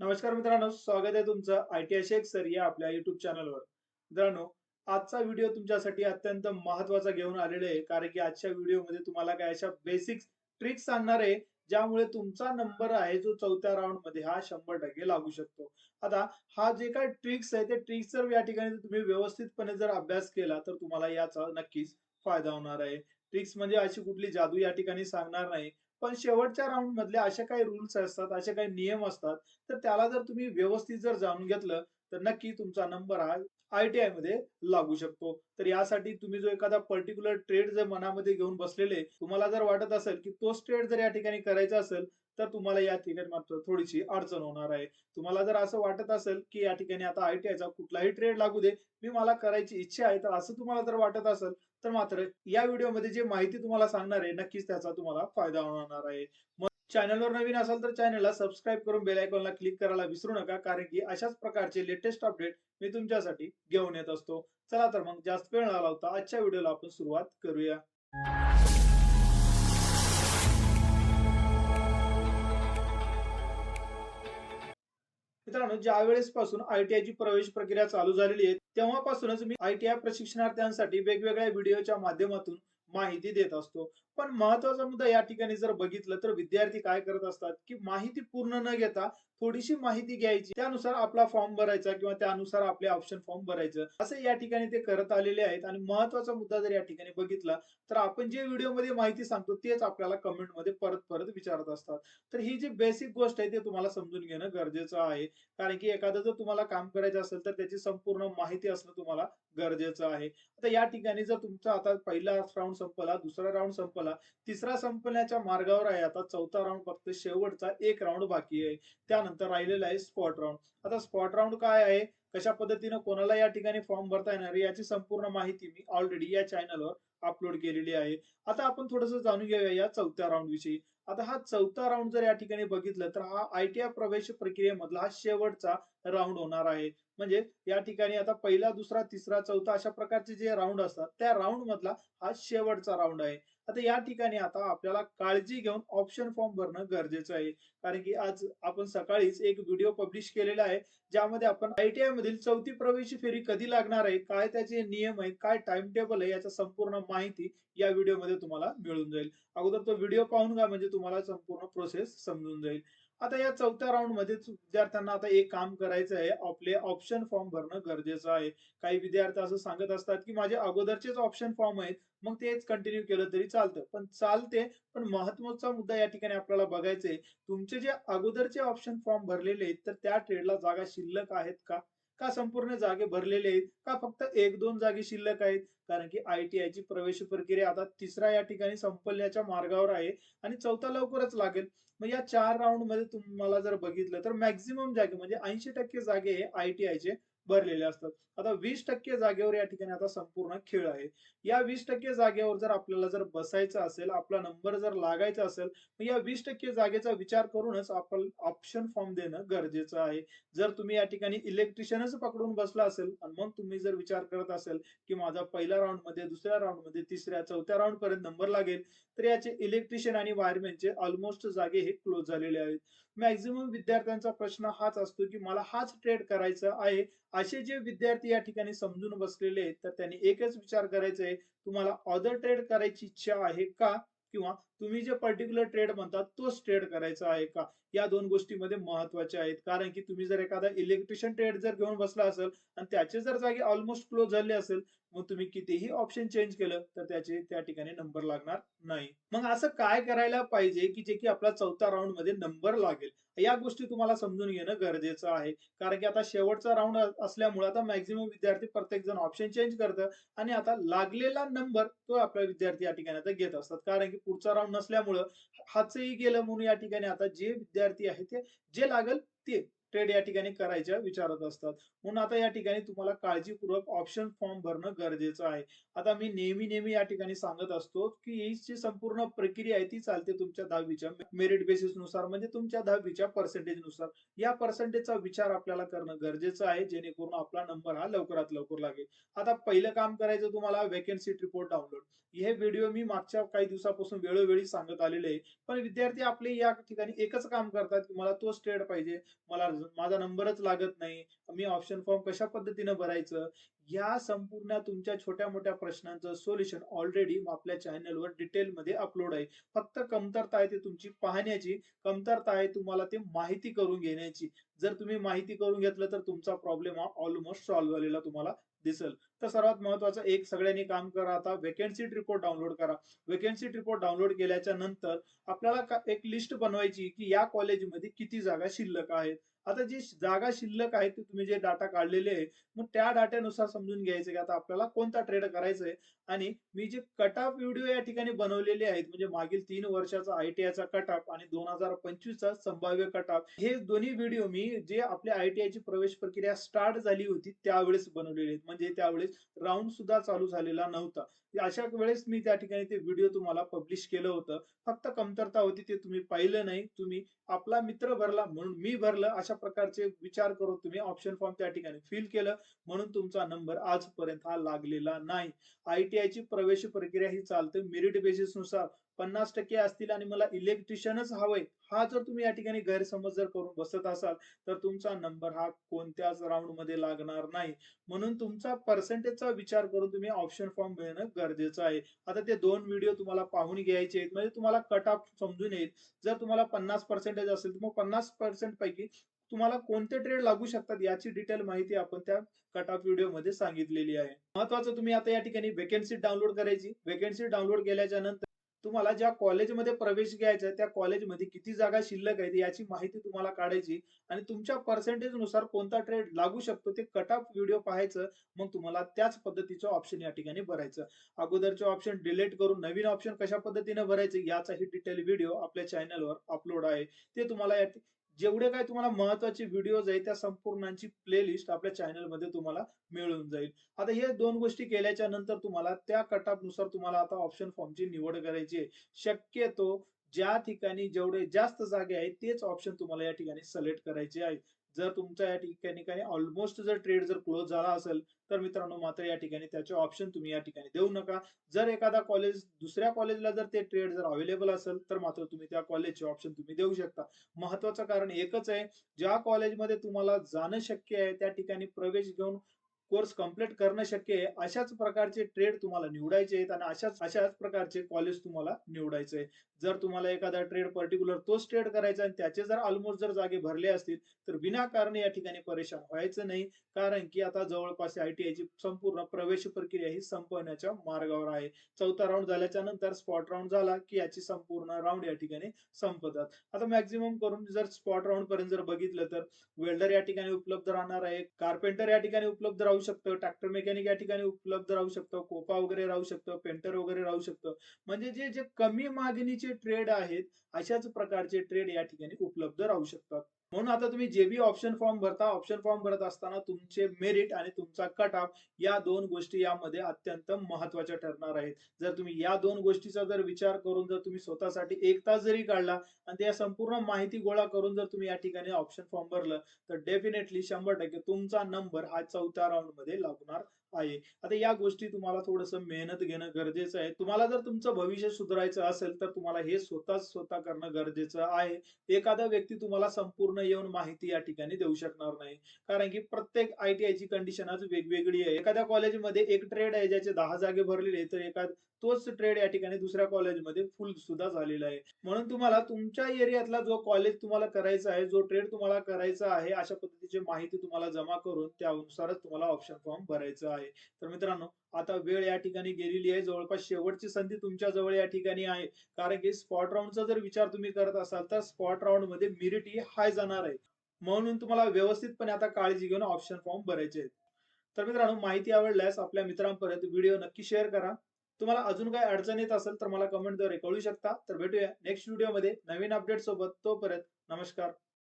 नमस्कार मित्रांनो स्वागत आहे तुमचं आयटीआय शेख सर या आपल्या युट्यूब चॅनलवर मित्रांनो आजचा व्हिडिओ तुमच्यासाठी अत्यंत महत्त्वाचा घेऊन आलेला आहे कारण की आजच्या व्हिडिओमध्ये तुम्हाला काय अशा बेसिक ट्रिक्स सांगणार आहे ज्यामुळे तुमचा नंबर आहे जो चौथ्या राऊंडमध्ये हा शंभर टक्के लागू शकतो. आता हा जे काय ट्रिक्स आहे ते ट्रिक्स जर या ठिकाणी तुम्ही व्यवस्थितपणे जर अभ्यास केला तर तुम्हाला याचा नक्कीच फायदा होणार आहे. ट्रिक्स म्हणजे अशी कुठली जादू या ठिकाणी सांगणार नाही पण शेवटच्या राऊंड मधले असे काही रूल्स असतात असे काही नियम असतात तर त्याला जर तुम्ही व्यवस्थित जर जाणून घेतलं तर नक्की तुमचा नंबर हा आयटीआयमध्ये लागू शकतो. तर यासाठी तुम्ही जो एखादा पर्टिक्युलर ट्रेड जर मनामध्ये घेऊन बसलेले तुम्हाला जर वाटत असेल की तोच ट्रेड जर या ठिकाणी करायचा असेल तर तुम्हाला या ठिकाणी मात्र थोडीशी अडचण होणार आहे. तुम्हाला जर असं वाटत असेल की या ठिकाणी आता आयटीआयचा कुठलाही ट्रेड लागू दे मी मला करायची इच्छा आहे तर असं तुम्हाला जर वाटत असेल तर मात्र या व्हिडिओमध्ये जे माहिती तुम्हाला सांगणार आहे नक्कीच त्याचा तुम्हाला फायदा होणार आहे. मग चॅनलवर नवीन असाल तर चॅनलला सबस्क्राईब करून बेल आयकॉनला क्लिक करायला विसरू नका कारण की अशाच प्रकारचे लेटेस्ट अपडेट मी तुमच्यासाठी घेऊन येत असतो. चला तर मग जास्त वेळ न लावता आजच्या व्हिडिओला आपण सुरुवात करूया. मित्रांनो ज्या वेळेस पासून आयटीआय ची प्रवेश प्रक्रिया चालू झालेली आहे तेव्हापासूनच मी आयटीआय प्रशिक्षणार्थ्यांसाठी वेगवेगळ्या व्हिडिओच्या माध्यमातून माहिती देत असतो. पण महत्त्वाचा मुद्दा या ठिकाणी जर बघितलं तर विद्यार्थी काय करत असतात की माहिती पूर्ण न घेता थोडीशी माहिती घ्यायची. त्यानुसार आपला फॉर्म भरायचा किंवा त्यानुसार आपले ऑप्शन फॉर्म भरायचं. असं या ठिकाणी ते करत आलेले आहेत. आणि महत्त्वाचा मुद्दा जर या ठिकाणी बघितला तर आपण जे व्हिडिओमध्ये माहिती सांगतो तेच आपल्याला कमेंटमध्ये परत परत विचारत असतात. तर ही जी बेसिक गोष्ट आहे ते तुम्हाला समजून घेणं गरजेचं आहे. कारण की एखादं जर तुम्हाला काम करायचं असेल तर त्याची संपूर्ण माहिती असणं तुम्हाला गरजेचं आहे. आता या ठिकाणी जर तुमचा आता पहिला राऊंड संपला दुसरा राऊंड संपला तिसरा संपण्याच्या मार्गावर आहे. आता चौथा राऊंड फक्त शेवटचा एक राऊंड बाकी आहे. त्यानंतर राहिलेला आहे स्पॉट राऊंड आता स्पॉट राऊंड काय आहे? कशा पद्धतीनं कोणाला या ठिकाणी फॉर्म भरता येणार याची संपूर्ण माहिती मी ऑलरेडी या चॅनलवर अपलोड केलेली आहे. आता आपण थोडस जाणून घेऊया या चौथ्या राऊंड विषयी. आता हा चौथा राऊंड जर या ठिकाणी बघितलं तर हा आयटीआय प्रवेश प्रक्रियेमधला हा शेवटचा राऊंड होणार आहे. म्हणजे या ठिकाणी आता पहिला दुसरा तिसरा चौथा अशा प्रकारचे जे राऊंड असतात त्या राऊंड मधला हा शेवटचा राऊंड आहे. आता या ठिकाणी आता आपल्याला काळजी घेऊन ऑप्शन फॉर्म भरणं गरजेचं आहे. कारण की आज आपण सकाळीच एक व्हिडिओ पब्लिश केलेला आहे ज्यामध्ये आपण आयटीआय मधील चौथी प्रवेश फेरी कधी लागणार आहे काय त्याचे नियम आहे काय टाइम टेबल आहे याचा संपूर्ण माहिती या व्हिडिओमध्ये तुम्हाला मिळून जाईल. अगोदर तो व्हिडिओ पाहून घ्या म्हणजे तुम्हाला संपूर्ण प्रोसेस समजून जाईल. आता या चौथ्या राऊंडमध्ये विद्यार्थ्यांना आता एक काम करायचं आहे. आपले ऑप्शन फॉर्म भरणं गरजेचं आहे. काही विद्यार्थी असं सांगत असतात की माझे अगोदरचेच ऑप्शन फॉर्म आहेत. मग तेच कंटिन्यू केलं तरी चालतं. पण चालते पण महत्त्वाचा मुद्दा या ठिकाणी आपल्याला बघायचा आहे तुमचे जे अगोदरचे ऑप्शन फॉर्म भरलेले आहेत तर त्या ट्रेडला जागा शिल्लक आहेत का? का संपूर्ण जागे भरलेले आहेत? का फक्त एक दोन जागे शिल्लक आहेत? कारण की आयटीआय ची प्रवेश प्रक्रिया आता तिसरा या ठिकाणी संपल्याच्या मार्गावर आहे आणि चौथा लवकरच लागेल. मग या चार राऊंडमध्ये तुम्हाला जर बघितलं तर मॅक्झिमम जागे म्हणजे ऐंशी टक्के जागे हे आयटीआय चे भरलेले असतात. आता वीस टक्के जागेवर या ठिकाणी आता संपूर्ण खेळ आहे. या वीस टक्के जागेवर जर आपल्याला जर बसायचं असेल आपला नंबर जर लागायचा असेल तर या वीस टक्के जागेचा विचार करूनच आपण ऑप्शन फॉर्म देणं गरजेचं आहे. जर तुम्ही या ठिकाणी इलेक्ट्रिशियनच पकडून बसला असेल आणि मग तुम्ही जर विचार करत असेल की माझा पहिल्या राऊंडमध्ये दुसऱ्या राऊंडमध्ये तिसऱ्या चौथ्या राऊंड पर्यंत नंबर लागेल तर याचे इलेक्ट्रिशियन आणि वायरमॅनचे ऑलमोस्ट जागे हे क्लोज झालेले आहेत. मॅक्झिमम विद्यार्थ्यांचा प्रश्न हाच असतो की मला हाच ट्रेड करायचा आहे असे जे विद्यार्थी या ठिकाणी समजून बसलेले आहेत तर त्यांनी एकच विचार करायचा आहे तुम्हाला ऑदर ट्रेड करायची इच्छा आहे का? किंवा तुम्ही जे पर्टिक्युलर ट्रेड म्हणतात तोच ट्रेड करायचा आहे का? या दोन गोष्टीमध्ये महत्त्वाच्या आहेत. कारण की तुम्ही जर एखादा इलेक्ट्रिशियन ट्रेड जर घेऊन बसला असेल आणि त्याचे जर जागे ऑलमोस्ट क्लोज झाले असेल मग तुम्ही कितीही ऑप्शन चेंज केलं तर त्याचे त्या ठिकाणी नंबर लागणार नाही. मग असं काय करायला पाहिजे की जे की आपला चौथा राऊंडमध्ये नंबर लागेल? या गोष्टी तुम्हाला समजून घेणं गरजेचं आहे. कारण की आता शेवटचा राऊंड असल्यामुळे आता मॅक्झिमम विद्यार्थी प्रत्येक जण ऑप्शन चेंज करतं आणि आता लागलेला नंबर तो आपला विद्यार्थी या ठिकाणी आता घेत असतात. कारण की पुढचा राऊंड नसल्यामुळं हाचही गेलं म्हणून या ठिकाणी आता जे विद्यार्थी आहेत ते जे लागल ते. ट्रेड या ठिकाणी करायच्या विचारत असतात. म्हणून आता या ठिकाणी तुम्हाला काळजीपूर्वक ऑप्शन फॉर्म भरणं गरजेचं आहे. आता मी नेहमी नेहमी या ठिकाणी सांगत असतो की ही जी संपूर्ण प्रक्रिया आहे ती चालते तुमच्या दहावीच्या मेरिट बेसिसनुसार म्हणजे तुमच्या दहावीच्या पर्सेंटेजनुसार. या पर्सेंटेजचा विचार आपल्याला करणं गरजेचं आहे जेणेकरून आपला नंबर हा लवकरात लवकर लागेल. आता पहिलं काम करायचं तुम्हाला वेकेन्सी रिपोर्ट डाउनलोड हे व्हिडिओ मी मागच्या काही दिवसापासून वेळोवेळी सांगत आलेले आहे. पण विद्यार्थी आपले या ठिकाणी एकच काम करतात की मला तोच ट्रेड पाहिजे मला माझं माझा नंबरच लागत नाही. मी ऑप्शन फॉर्म कशा पद्धतीनं भरायचं? या संपूर्ण तुमच्या छोट्या मोठ्या प्रश्नांचं सोल्युशन ऑलरेडी आपल्या चॅनलवर डिटेलमध्ये अपलोड आहे. फक्त कमतरता आहे ते तुमची पाहण्याची. कमतरता आहे तुम्हाला ते माहिती करून घेण्याची. जर तुम्ही माहिती करून घेतलं तर तुमचा प्रॉब्लेम हा ऑलमोस्ट सॉल्व्ह झालेला तुम्हाला दिसेल. तर सर्वात महत्वाचं एक सगळ्यांनी काम करा आता. वेकेन्सी रिपोर्ट डाउनलोड करा. वेकेन्सी रिपोर्ट डाउनलोड केल्याच्यानंतर आपल्याला एक लिस्ट बनवायची की या कॉलेजमध्ये किती जागा शिल्लक आहेत. आता जी जागा शिल्लक आहेत ते तुम्ही जे डाटा काढलेले आहे मग त्या डाट्यानुसार समजून घ्यायचं की आता आपल्याला कोणता ट्रेड करायचा आहे. आणि मी जे कट ऑफ व्हिडिओ या ठिकाणी बनवलेले आहेत म्हणजे मागील तीन वर्षाचा आयटीआयचा कट ऑफ आणि दोन हजार पंचवीसचा संभाव्य कट ऑफ हे दोन्ही व्हिडिओ मी जे आपल्या आयटीआयची प्रवेश प्रक्रिया स्टार्ट झाली होती त्यावेळेस बनवलेले आहेत. म्हणजे त्यावेळेस राऊंड सुद्धा चालू झालेला नव्हता. अशा वेळेस मी त्या ठिकाणी ते व्हिडिओ तुम्हाला पब्लिश केलं होतं. फक्त कमतरता होती ते तुम्ही पाहिलं नाही. तुम्ही आपला मित्र भरला म्हणून मी भरलं अशा प्रकारचे विचार करून तुम्ही ऑप्शन फॉर्म त्या ठिकाणी फिल केलं. म्हणून तुमचा नंबर आजपर्यंत हा लागलेला नाही. आयटीआय ची प्रवेश प्रक्रिया ही चालते. मेरिट बेसिसनुसार पन्नास टक्के असतील आणि मला इलेक्ट्रिशियनच हवंय हा जर तुम्ही या ठिकाणी गैरसमज जर करून बसत असाल तर तुमचा नंबर हा कोणत्याच राऊंडमध्ये लागणार नाही. म्हणून तुमचा पर्सेंटेजचा विचार करून तुम्ही ऑप्शन फॉर्म मिळणं गरजेचं आहे. आता ते दोन व्हिडिओ तुम्हाला पाहून घ्यायचे आहेत म्हणजे तुम्हाला कट ऑफ समजून येईल. जर तुम्हाला पन्नास पर्सेंटेज असेल तर मग पन्नास पर्सेंट पैकी तुम्हाला कोणते ट्रेड लागू शकतात याची डिटेल माहिती आपण त्या कट ऑफ व्हिडिओमध्ये सांगितलेली आहे. महत्वाचं तुम्ही आता या ठिकाणी वेकेन्सी डाउनलोड करायची. वेकेन्सी डाउनलोड केल्याच्यानंतर तुम्हाला ज्या कॉलेजमध्ये प्रवेश घ्यायचा त्या कॉलेजमध्ये किती जागा शिल्लक आहेत याची माहिती तुम्हाला काढायची आणि तुमच्या पर्सेंटेजनुसार कोणता ट्रेड लागू शकतो ते कट ऑफ व्हिडिओ पाहायचं मग तुम्हाला त्याच पद्धतीचं ऑप्शन या ठिकाणी भरायचं. अगोदरचे ऑप्शन डिलीट करून नवीन ऑप्शन कशा पद्धतीने भरायचे याचाही डिटेल व्हिडिओ आपल्या चॅनलवर अपलोड आहे. ते तुम्हाला या जेवढे काय तुम्हाला महत्त्वाचे व्हिडिओज आहेत त्या संपूर्णांची प्लेलिस्ट आपल्या चॅनलमध्ये तुम्हाला मिळून जाईल. आता हे दोन गोष्टी केल्याच्यानंतर तुम्हाला त्या कटापनुसार तुम्हाला आता ऑप्शन फॉर्मची निवड करायची आहे. शक्यतो ज्या ठिकाणी जेवढे जास्त जागे आहेत तेच ऑप्शन तुम्हाला या ठिकाणी सिलेक्ट करायचे आहे. जर तुमच्या या ठिकाणी ऑलमोस्ट जर ट्रेड जर क्लोज झाला असेल तर मित्रांनो मात्र या ठिकाणी त्याचे ऑप्शन तुम्ही या ठिकाणी देऊ नका. जर एखादा कॉलेज दुसऱ्या कॉलेजला जर ते ट्रेड जर अवेलेबल असेल तर मात्र तुम्ही त्या कॉलेजचे ऑप्शन तुम्ही देऊ शकता. महत्वाचं कारण एकच आहे ज्या कॉलेजमध्ये तुम्हाला जाणं शक्य आहे त्या ठिकाणी प्रवेश घेऊन कोर्स कंप्लीट करणं शक्य आहे. अशाच प्रकारचे ट्रेड तुम्हाला निवडायचे आहेत आणि अशाच अशाच प्रकारचे कॉलेज तुम्हाला निवडायचे आहे जर तुम्हाला एखादा ट्रेड पर्टिक्युलर तोच ट्रेड करायचा आणि त्याचे जर ऑलमोस्ट जर जागे भरले असतील तर विनाकारण या ठिकाणी परेशान व्हायचं नाही. कारण की आता जवळपास आयटीआय ची संपूर्ण प्रवेश प्रक्रिया ही संपवण्याच्या मार्गावर आहे. चौथा राऊंड झाल्याच्यानंतर स्पॉट राऊंड झाला की याची संपूर्ण राऊंड या ठिकाणी संपतात. आता मॅक्झिमम करून जर स्पॉट राऊंड पर्यंत जर बघितलं तर वेल्डर या ठिकाणी उपलब्ध राहणार आहे. कार्पेंटर या ठिकाणी उपलब्ध राहू शकतं ट्रॅक्टर मेकॅनिक या ठिकाणी उपलब्ध राहू शकतं कोपा वगैरे राहू शकतं पेंटर वगैरे राहू शकतं. म्हणजे जे जे कमी मागणीचे ट्रेड आहेत अशाच प्रकारचे ट्रेड या ठिकाणी उपलब्ध राहू शकतात. म्हणून आता तुम्ही जे बी ऑप्शन फॉर्म भरता ऑप्शन फॉर्म भरत असताना तुमचे मेरिट आणि तुमचा कट ऑफ या दोन गोष्टी यामध्ये अत्यंत महत्त्वाच्या ठरणार आहेत. जर तुम्ही या दोन गोष्टीचा जर विचार करून जर तुम्ही स्वतःसाठी एक तास जरी काढला आणि त्या संपूर्ण माहिती गोळा करून जर तुम्ही या ठिकाणी ऑप्शन फॉर्म भरलं तर डेफिनेटली शंभर टक्के तुमचा नंबर हा चौथ्या राऊंडमध्ये लागणार आहे. आता या गोष्टी तुम्हाला थोडस मेहनत घेणं गरजेचं आहे. तुम्हाला जर तुमचं भविष्य सुधारायचं असेल तर तुम्हाला हे स्वतः स्वतः करणं गरजेचं आहे. एखादा व्यक्ती तुम्हाला संपूर्ण येऊन माहिती या ठिकाणी देऊ शकणार नाही. कारण की प्रत्येक आयटीआय ची कंडिशन आज वेगवेगळी आहे. एखाद्या कॉलेजमध्ये एक ट्रेड आहे ज्याचे दहा जागे भरलेले तर एखाद तोच ट्रेड या ठिकाणी दुसऱ्या कॉलेजमध्ये फुल सुद्धा झालेला आहे. म्हणून तुम्हाला तुमच्या एरियातला जो कॉलेज तुम्हाला करायचा आहे जो ट्रेड तुम्हाला करायचा आहे अशा पद्धतीची माहिती तुम्हाला जमा करून त्यानुसारच तुम्हाला ऑप्शन फॉर्म भरायचा आहे. आहे. तर मित्रांनो आता वेळ या ठिकाणी गेलेली आहे. जवळपास शेवटची संधी तुमच्या जवळ या ठिकाणी आहे. कारण की स्पॉट राऊंडचा जर विचार तुम्ही करत असाल तर स्पॉट राऊंडमध्ये मिरिट ही हाय जाणार आहे. म्हणून तुम्हाला व्यवस्थितपणे आता काळजी घेऊन ऑप्शन फॉर्म भरायचे आहेत. तर मित्रांनो माहिती आवडल्यास आपल्या मित्रांपर्यंत व्हिडिओ नक्की शेअर करा. तुम्हाला अजून काही अडचण येत असेल तर मला कमेंटद्वारे कळू शकता. तर भेटूया नेक्स्ट व्हिडिओमध्ये नवीन अपडेट सोबत. तोपर्यंत नमस्कार.